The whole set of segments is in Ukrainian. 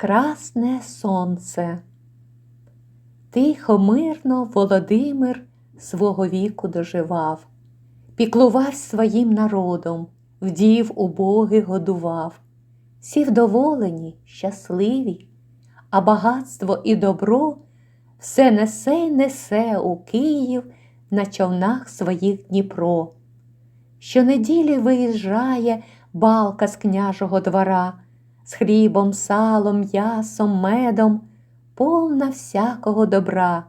Красне сонце. Тихо, мирно Володимир свого віку доживав, піклувався своїм народом, вдів убогих годував, всі вдоволені, щасливі, а багатство і добро все несе й несе у Київ на човнах своїх Дніпро. Щонеділі виїжджає балка з княжого двора, з хлібом, салом, м'ясом, медом, повна всякого добра.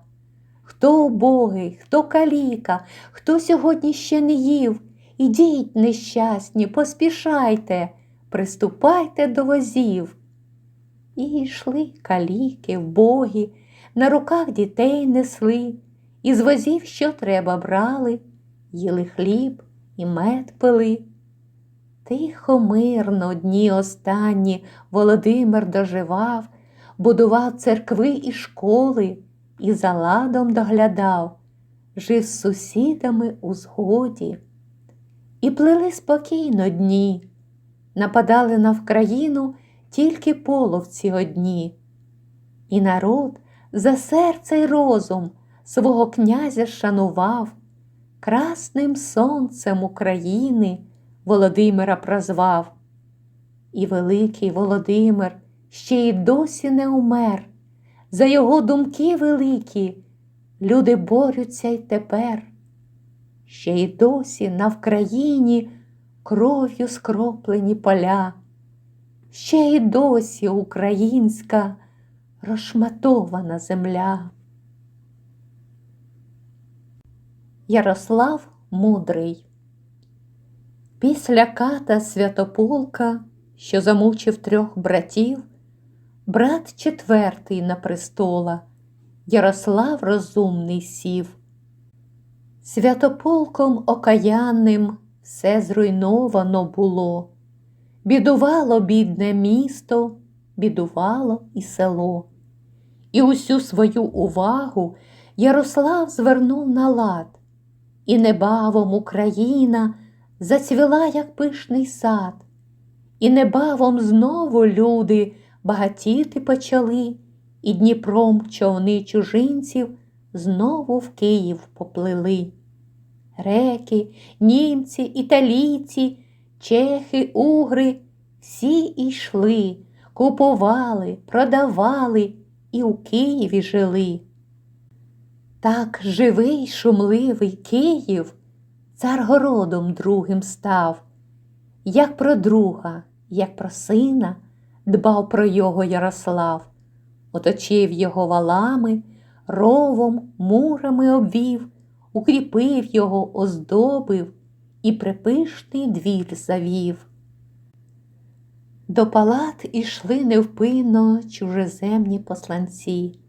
Хто убогий, хто каліка, хто сьогодні ще не їв, ідіть, нещасні, поспішайте, приступайте до возів. І йшли каліки, вбогі, на руках дітей несли, і з возів, що треба, брали, їли хліб і мед пили. Тихо, мирно, дні останні Володимир доживав, будував церкви і школи, і за ладом доглядав, жив з сусідами у згоді. І плили спокійно дні, нападали на Вкраїну тільки половці одні. І народ за серце й розум свого князя шанував, красним сонцем України Володимира прозвав. І великий Володимир ще й досі не умер. За його думки великі люди борються й тепер. Ще й досі на Вкраїні кров'ю скроплені поля, ще й досі українська розшматована земля. Ярослав Мудрий Після ката Святополка, що замучив трьох братів, брат четвертий на престола, Ярослав розумний сів. Святополком окаянним все зруйновано було, бідувало бідне місто, бідувало і село. І усю свою увагу Ярослав звернув на лад, і небавом Україна зацвіла, як пишний сад, і небавом знову люди багатіти почали, і Дніпром човни чужинців знову в Київ поплили. Греки, німці, італійці, чехи, угри всі йшли, купували, продавали і у Києві жили. Так живий, шумливий Київ царгородом другим став, як про друга, як про сина дбав про його Ярослав, оточив його валами, ровом, мурами обвів, укріпив його, оздобив і припишний двір завів. До палат ішли невпинно чужеземні посланці.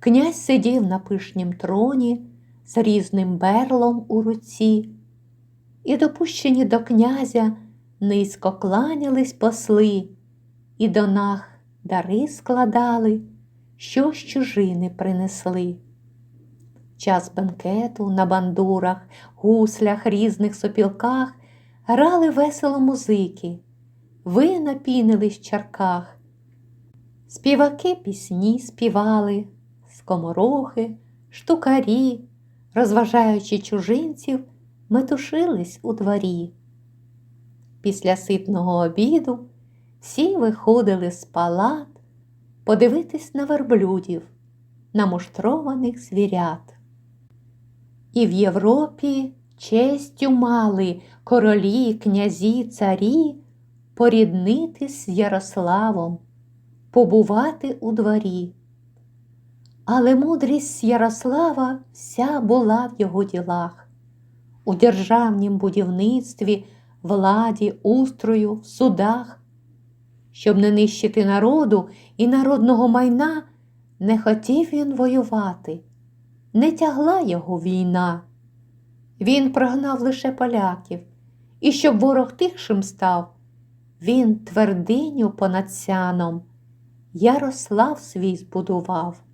Князь сидів на пишнім троні з різним берлом у руці, і допущені до князя низько кланялись посли, і до нах дари складали, що з чужини принесли. Час бенкету на бандурах, гуслях, різних сопілках грали весело музики, вина пінились в чарках. Співаки пісні співали, скоморохи, штукарі, розважаючи чужинців, метушились у дворі. Після ситного обіду всі виходили з палат подивитись на верблюдів, на муштрованих звірят. І в Європі честю мали королі, князі, царі поріднитись з Ярославом, побувати у дворі. Але мудрість Ярослава вся була в його ділах, у державнім будівництві, владі, устрою, в судах. Щоб не нищити народу і народного майна, не хотів він воювати, не тягла його війна. Він прогнав лише поляків, і щоб ворог тихшим став, він твердиню понад сяном Ярослав свій збудував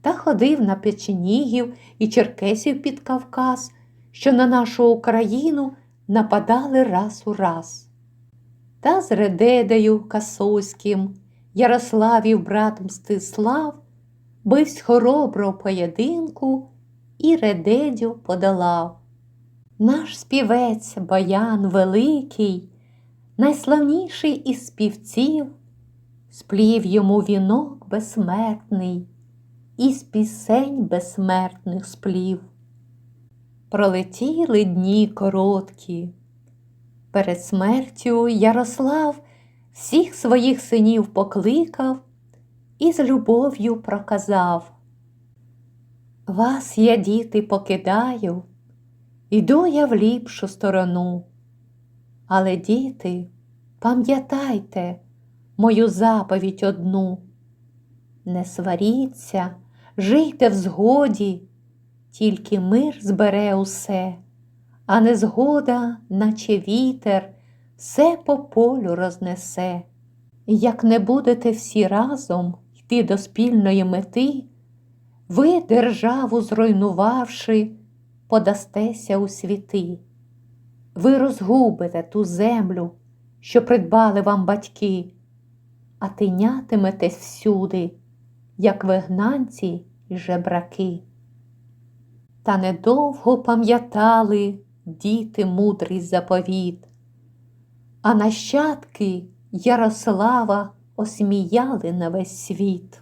та ходив на печенігів і черкесів під Кавказ, що на нашу Україну нападали раз у раз. Та з Редедею Касовським Ярославів брат Мстислав бивсь хоробро поєдинку і редедю подолав. Наш співець Баян Великий, найславніший із співців, сплів йому вінок безсмертний, із пісень безсмертних сплів. Пролетіли дні короткі. Перед смертю Ярослав всіх своїх синів покликав і з любов'ю проказав. Вас я, діти, покидаю, іду я в ліпшу сторону. Але, діти, пам'ятайте мою заповідь одну. Не сваріться, жийте в згоді, тільки мир збере усе, а незгода, наче вітер, все по полю рознесе. Як не будете всі разом йти до спільної мети, ви, державу зруйнувавши, подастеся у світи. Ви розгубите ту землю, що придбали вам батьки, а тинятиметесь всюди, як вигнанці й жебраки. Та недовго пам'ятали діти мудрий заповіт, а нащадки Ярослава осміяли на весь світ.